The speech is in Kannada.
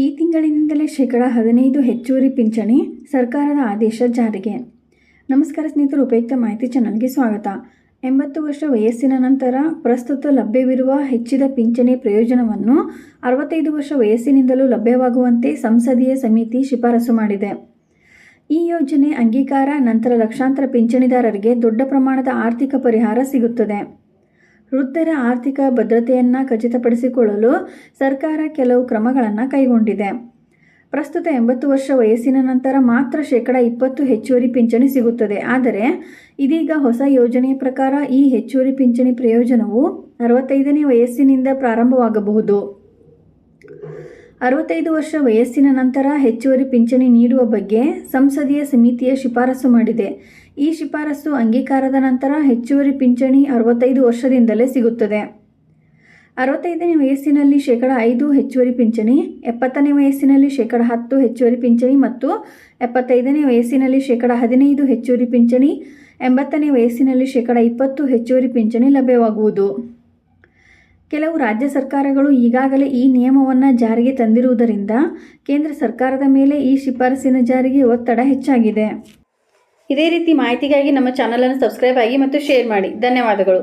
ಈ ತಿಂಗಳಿನಿಂದಲೇ ಶೇಕಡ ಹದಿನೈದು ಹೆಚ್ಚುವರಿ ಪಿಂಚಣಿ ಸರ್ಕಾರದ ಆದೇಶ ಜಾರಿಗೆ. ನಮಸ್ಕಾರ ಸ್ನೇಹಿತರು, ಉಪಯುಕ್ತ ಮಾಹಿತಿ ಚಾನಲ್ಗೆ ಸ್ವಾಗತ. ಎಂಬತ್ತು ವರ್ಷ ವಯಸ್ಸಿನ ನಂತರ ಪ್ರಸ್ತುತ ಲಭ್ಯವಿರುವ ಹೆಚ್ಚಿದ ಪಿಂಚಣಿ ಪ್ರಯೋಜನವನ್ನು ಅರವತ್ತೈದು ವರ್ಷ ವಯಸ್ಸಿನಿಂದಲೂ ಲಭ್ಯವಾಗುವಂತೆ ಸಂಸದೀಯ ಸಮಿತಿ ಶಿಫಾರಸು ಮಾಡಿದೆ. ಈ ಯೋಜನೆ ಅಂಗೀಕಾರ, ನಂತರ ಲಕ್ಷಾಂತರ ಪಿಂಚಣಿದಾರರಿಗೆ ದೊಡ್ಡ ಪ್ರಮಾಣದ ಆರ್ಥಿಕ ಪರಿಹಾರ ಸಿಗುತ್ತದೆ. ವೃದ್ಧರ ಆರ್ಥಿಕ ಭದ್ರತೆಯನ್ನು ಖಚಿತಪಡಿಸಿಕೊಳ್ಳಲು ಸರ್ಕಾರ ಕೆಲವು ಕ್ರಮಗಳನ್ನು ಕೈಗೊಂಡಿದೆ. ಪ್ರಸ್ತುತ ಎಂಬತ್ತು ವರ್ಷ ವಯಸ್ಸಿನ ನಂತರ ಮಾತ್ರ ಶೇಕಡ ಇಪ್ಪತ್ತು ಹೆಚ್ಚುವರಿ ಪಿಂಚಣಿ ಸಿಗುತ್ತದೆ. ಆದರೆ, ಇದೀಗ ಹೊಸ ಯೋಜನೆಯ ಪ್ರಕಾರ ಈ ಹೆಚ್ಚುವರಿ ಪಿಂಚಣಿ ಪ್ರಯೋಜನವು ಅರವತ್ತೈದನೇ ವಯಸ್ಸಿನಿಂದ ಪ್ರಾರಂಭವಾಗಬಹುದು. ಅರವತ್ತೈದು ವರ್ಷ ವಯಸ್ಸಿನ ನಂತರ ಹೆಚ್ಚುವರಿ ಪಿಂಚಣಿ ನೀಡುವ ಬಗ್ಗೆ ಸಂಸದೀಯ ಸಮಿತಿಯ ಶಿಫಾರಸು ಮಾಡಿದೆ. ಈ ಶಿಫಾರಸು ಅಂಗೀಕಾರದ ನಂತರ ಹೆಚ್ಚುವರಿ ಪಿಂಚಣಿ ಅರವತ್ತೈದು ವರ್ಷದಿಂದಲೇ ಸಿಗುತ್ತದೆ. ಅರವತ್ತೈದನೇ ವಯಸ್ಸಿನಲ್ಲಿ ಶೇಕಡ ಐದು ಹೆಚ್ಚುವರಿ ಪಿಂಚಣಿ, ಎಪ್ಪತ್ತನೇ ವಯಸ್ಸಿನಲ್ಲಿ ಶೇಕಡ ಹತ್ತು ಹೆಚ್ಚುವರಿ ಪಿಂಚಣಿ ಮತ್ತು ಎಪ್ಪತ್ತೈದನೇ ವಯಸ್ಸಿನಲ್ಲಿ ಶೇಕಡ ಹದಿನೈದು ಹೆಚ್ಚುವರಿ ಪಿಂಚಣಿ, ಎಂಬತ್ತನೇ ವಯಸ್ಸಿನಲ್ಲಿ ಶೇಕಡ ಇಪ್ಪತ್ತು ಹೆಚ್ಚುವರಿ ಪಿಂಚಣಿ ಲಭ್ಯವಾಗುವುದು. ಕೆಲವು ರಾಜ್ಯ ಸರ್ಕಾರಗಳು ಈಗಾಗಲೇ ಈ ನಿಯಮವನ್ನು ಜಾರಿಗೆ ತಂದಿರುವುದರಿಂದ ಕೇಂದ್ರ ಸರ್ಕಾರದ ಮೇಲೆ ಈ ಶಿಫಾರಸಿನ ಜಾರಿಗೆ ಒತ್ತಡ ಹೆಚ್ಚಾಗಿದೆ. ಇದೇ ರೀತಿ ಮಾಹಿತಿಗಾಗಿ ನಮ್ಮ ಚಾನಲನ್ನು ಸಬ್ಸ್ಕ್ರೈಬ್ ಆಗಿ ಮತ್ತು ಶೇರ್ ಮಾಡಿ. ಧನ್ಯವಾದಗಳು.